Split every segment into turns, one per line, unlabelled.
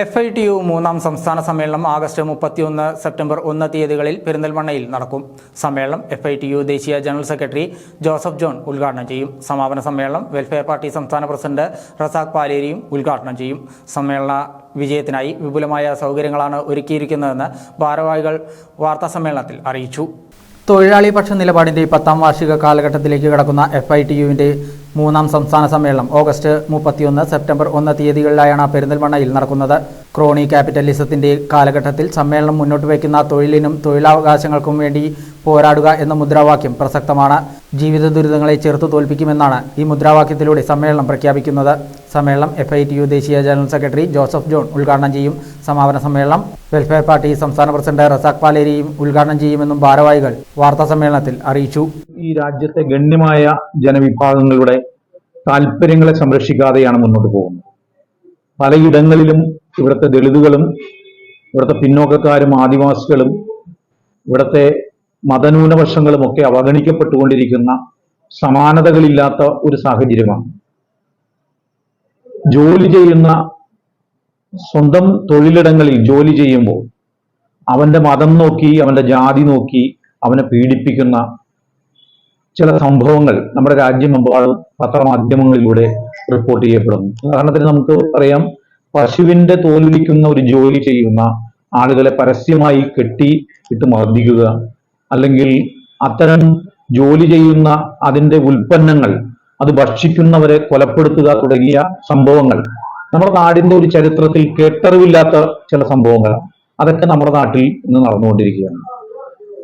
F I T U മൂന്നാം സംസ്ഥാന സമ്മേളനം ആഗസ്റ്റ് മുപ്പത്തിയൊന്ന് സെപ്റ്റംബർ ഒന്ന് തീയതികളിൽ പെരിന്തൽമണ്ണയിൽ നടക്കും. സമ്മേളനം എഫ് ഐ ടി യു ദേശീയ ജനറൽ സെക്രട്ടറി ജോസഫ് ജോൺ ഉദ്ഘാടനം ചെയ്യും. സമാപന സമ്മേളനം വെൽഫെയർ പാർട്ടി സംസ്ഥാന പ്രസിഡന്റ് റസാഖ് പാലേരിയും ഉദ്ഘാടനം ചെയ്യും. സമ്മേളന വിജയത്തിനായി വിപുലമായ സൗകര്യങ്ങളാണ് ഒരുക്കിയിരിക്കുന്നതെന്ന് ഭാരവാഹികൾ വാർത്താ സമ്മേളനത്തിൽ അറിയിച്ചു. തൊഴിലാളി പക്ഷ നിലപാടിന്റെ പത്താം വാർഷിക കാലഘട്ടത്തിലേക്ക് കടക്കുന്ന എഫ് ഐ ടി യുവിന്റെ മൂന്നാം സംസ്ഥാന സമ്മേളനം ഓഗസ്റ്റ് മുപ്പത്തിയൊന്ന് സെപ്റ്റംബർ ഒന്ന് തീയതികളിലായാണ് പെരിന്തൽമണ്ണയിൽ നടക്കുന്നത്. ക്രോണി ക്യാപിറ്റലിസത്തിന്റെ കാലഘട്ടത്തിൽ സമ്മേളനം മുന്നോട്ട് വയ്ക്കുന്ന തൊഴിലിനും തൊഴിലവകാശങ്ങൾക്കും വേണ്ടി പോരാടുക എന്ന മുദ്രാവാക്യം പ്രസക്തമാണ്. ജീവിത ദുരിതങ്ങളെ ചെറുത്തു തോൽപ്പിക്കുമെന്നാണ് ഈ മുദ്രാവാക്യത്തിലൂടെ സമ്മേളനം പ്രഖ്യാപിക്കുന്നത്. സമ്മേളനം എഫ് ഐ ടി യു ദേശീയ ജനറൽ സെക്രട്ടറി ജോസഫ് ജോൺ ഉദ്ഘാടനം ചെയ്യും. സമാപന സമ്മേളനം വെൽഫെയർ പാർട്ടി സംസ്ഥാന പ്രസിഡന്റ് റസാഖ് പാലേരിയും ഉദ്ഘാടനം ചെയ്യുമെന്നും ഭാരവാഹികൾ വാർത്താ സമ്മേളനത്തിൽ അറിയിച്ചു.
ഈ രാജ്യത്തെ ഗണ്യമായ ജനവിഭാഗങ്ങളുടെ താല്പര്യങ്ങളെ സംരക്ഷിക്കാതെയാണ് മുന്നോട്ട് പോകുന്നത്. പലയിടങ്ങളിലും ഇവിടുത്തെ ദളിതുകളും ഇവിടുത്തെ പിന്നോക്കക്കാരും ആദിവാസികളും ഇവിടുത്തെ മതന്യൂനപക്ഷങ്ങളും ഒക്കെ അവഗണിക്കപ്പെട്ടുകൊണ്ടിരിക്കുന്ന സമാനതകളില്ലാത്ത ഒരു സാഹചര്യമാണ്. ജോലി ചെയ്യുന്ന സ്വന്തം തൊഴിലിടങ്ങളിൽ ജോലി ചെയ്യുമ്പോൾ അവന്റെ മതം നോക്കി അവന്റെ ജാതി നോക്കി അവനെ പീഡിപ്പിക്കുന്ന ചില സംഭവങ്ങൾ നമ്മുടെ രാജ്യമെമ്പാടും പത്രമാധ്യമങ്ങളിലൂടെ റിപ്പോർട്ട് ചെയ്യപ്പെടുന്നു. ഉദാഹരണത്തിന് നമുക്ക് അറിയാം പശുവിന്റെ തോലുരിക്കുന്ന ഒരു ജോലി ചെയ്യുന്ന ആളുകളെ പരസ്യമായി കെട്ടി ഇട്ട് മർദ്ദിക്കുക അല്ലെങ്കിൽ അത്തരം ജോലി ചെയ്യുന്ന അതിന്റെ ഉൽപ്പന്നങ്ങൾ അത് ഭക്ഷിക്കുന്നവരെ കൊലപ്പെടുത്തുക തുടങ്ങിയ സംഭവങ്ങൾ. നമ്മുടെ നാടിന്റെ ഒരു ചരിത്രത്തിൽ കേട്ടറിവില്ലാത്ത ചില സംഭവങ്ങളാണ്. അതൊക്കെ നമ്മുടെ നാട്ടിൽ ഇന്ന് നടന്നുകൊണ്ടിരിക്കുകയാണ്.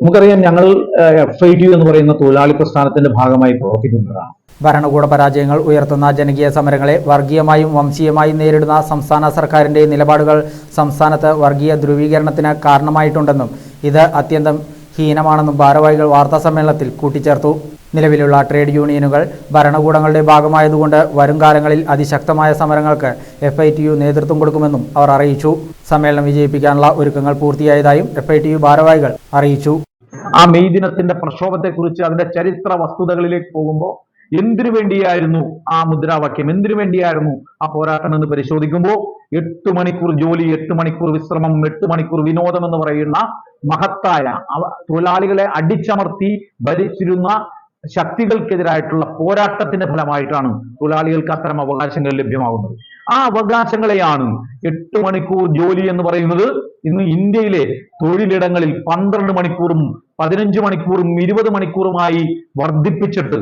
നമുക്കറിയാം ഞങ്ങൾ എഫ് ഐ ടി എന്ന് പറയുന്ന തൊഴിലാളി പ്രസ്ഥാനത്തിന്റെ ഭാഗമായി പ്രവർത്തിക്കുന്നതാണ്.
ഭരണകൂട പരാജയങ്ങൾ ഉയർത്തുന്ന ജനകീയ സമരങ്ങളെ വർഗീയമായും വംശീയമായും നേരിടുന്ന സംസ്ഥാന സർക്കാരിന്റെ നിലപാടുകൾ സംസ്ഥാനത്ത് വർഗീയ ധ്രുവീകരണത്തിന് കാരണമായിട്ടുണ്ടെന്നും ഇത് അത്യന്തം ഹീനമാണെന്നും ഭാരവാഹികൾ വാർത്താ സമ്മേളനത്തിൽ കൂട്ടിച്ചേർത്തു. നിലവിലുള്ള ട്രേഡ് യൂണിയനുകൾ ഭരണകൂടങ്ങളുടെ ഭാഗമായതുകൊണ്ട് വരും കാലങ്ങളിൽ അതിശക്തമായ സമരങ്ങൾക്ക് എഫ് ഐ ടി യു നേതൃത്വം കൊടുക്കുമെന്നും അവർ അറിയിച്ചു. സമ്മേളനം വിജയിപ്പിക്കാനുള്ള ഒരുക്കങ്ങൾ പൂർത്തിയായതായും എഫ് ഐ ടി യു ഭാരവാഹികൾ അറിയിച്ചു.
ആ മെയ് ദിനത്തിന്റെ പ്രക്ഷോഭത്തെക്കുറിച്ച് അതിന്റെ ചരിത്ര വസ്തുതകളിലേക്ക് പോകുമ്പോൾ എന്തിനു വേണ്ടിയായിരുന്നു ആ മുദ്രാവാക്യം? എന്തിനു വേണ്ടിയായിരുന്നു ആ പോരാട്ടം എന്ന് പരിശോധിക്കുമ്പോൾ എട്ട് മണിക്കൂർ ജോലി എട്ട് മണിക്കൂർ വിശ്രമം എട്ട് മണിക്കൂർ വിനോദം എന്ന് പറയുന്ന മഹത്തായ തൊഴിലാളികളെ അടിച്ചമർത്തി ഭരിച്ചിരുന്ന ശക്തികൾക്കെതിരായിട്ടുള്ള പോരാട്ടത്തിന്റെ ഫലമായിട്ടാണ് തൊഴിലാളികൾക്ക് അത്തരം അവകാശങ്ങൾ ലഭ്യമാകുന്നത്. ആ അവകാശങ്ങളെയാണ് എട്ട് മണിക്കൂർ ജോലി എന്ന് പറയുന്നത് ഇന്ന് ഇന്ത്യയിലെ തൊഴിലിടങ്ങളിൽ പന്ത്രണ്ട് മണിക്കൂറും പതിനഞ്ച് മണിക്കൂറും ഇരുപത് മണിക്കൂറുമായി വർദ്ധിപ്പിച്ചിട്ട്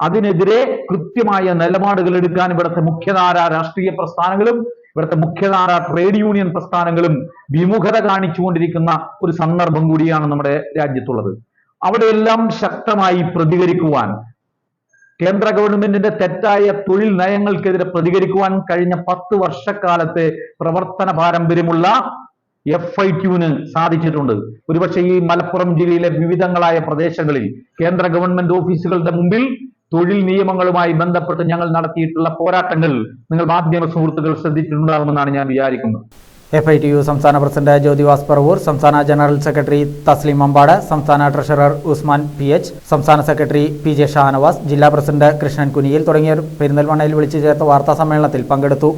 അതിനെതിരെ കൃത്യമായ നിലപാടുകൾ എടുക്കാൻ ഇവിടുത്തെ മുഖ്യധാര രാഷ്ട്രീയ പ്രസ്ഥാനങ്ങളും ഇവിടുത്തെ മുഖ്യധാര ട്രേഡ് യൂണിയൻ പ്രസ്ഥാനങ്ങളും വിമുഖത കാണിച്ചുകൊണ്ടിരിക്കുന്ന ഒരു സന്ദർഭം കൂടിയാണ് നമ്മുടെ രാജ്യത്തുള്ളത്. അവിടെയെല്ലാം ശക്തമായി പ്രതികരിക്കുവാൻ കേന്ദ്ര ഗവൺമെന്റിന്റെ തെറ്റായ തൊഴിൽ നയങ്ങൾക്കെതിരെ പ്രതികരിക്കുവാൻ കഴിഞ്ഞ പത്ത് വർഷക്കാലത്തെ പ്രവർത്തന പാരമ്പര്യമുള്ള എഫ് ഐ ക്യൂവിന് സാധിച്ചിട്ടുണ്ട്. ഒരുപക്ഷെ ഈ മലപ്പുറം ജില്ലയിലെ വിവിധങ്ങളായ പ്രദേശങ്ങളിൽ കേന്ദ്ര ഗവൺമെന്റ് ഓഫീസുകളുടെ മുമ്പിൽ തൊഴിൽ നിയമങ്ങളുമായി ബന്ധപ്പെട്ട് ഞങ്ങൾ നടത്തിയിട്ടുള്ള പോരാട്ടങ്ങൾ നിങ്ങൾ മാധ്യമ സുഹൃത്തുക്കൾ ശ്രദ്ധിച്ചിട്ടുണ്ടാകുമെന്നാണ് ഞാൻ വിചാരിക്കുന്നത്.
എഫ് ഐ ടി യു സംസ്ഥാന പ്രസിഡന്റ് ജ്യോതിവാസ് പറവൂർ സംസ്ഥാന ജനറൽ സെക്രട്ടറി തസ്ലിം അമ്പാട് സംസ്ഥാന ട്രഷറർ ഉസ്മാൻ പി എച്ച് സംസ്ഥാന സെക്രട്ടറി പി ജെ ഷാനവാസ് ജില്ലാ പ്രസിഡന്റ് കൃഷ്ണൻ കുനിയിൽ തുടങ്ങിയവർ പെരിന്തൽമണ്ണയിൽ വിളിച്ചു ചേർത്ത വാർത്താ സമ്മേളനത്തിൽ പങ്കെടുത്തു.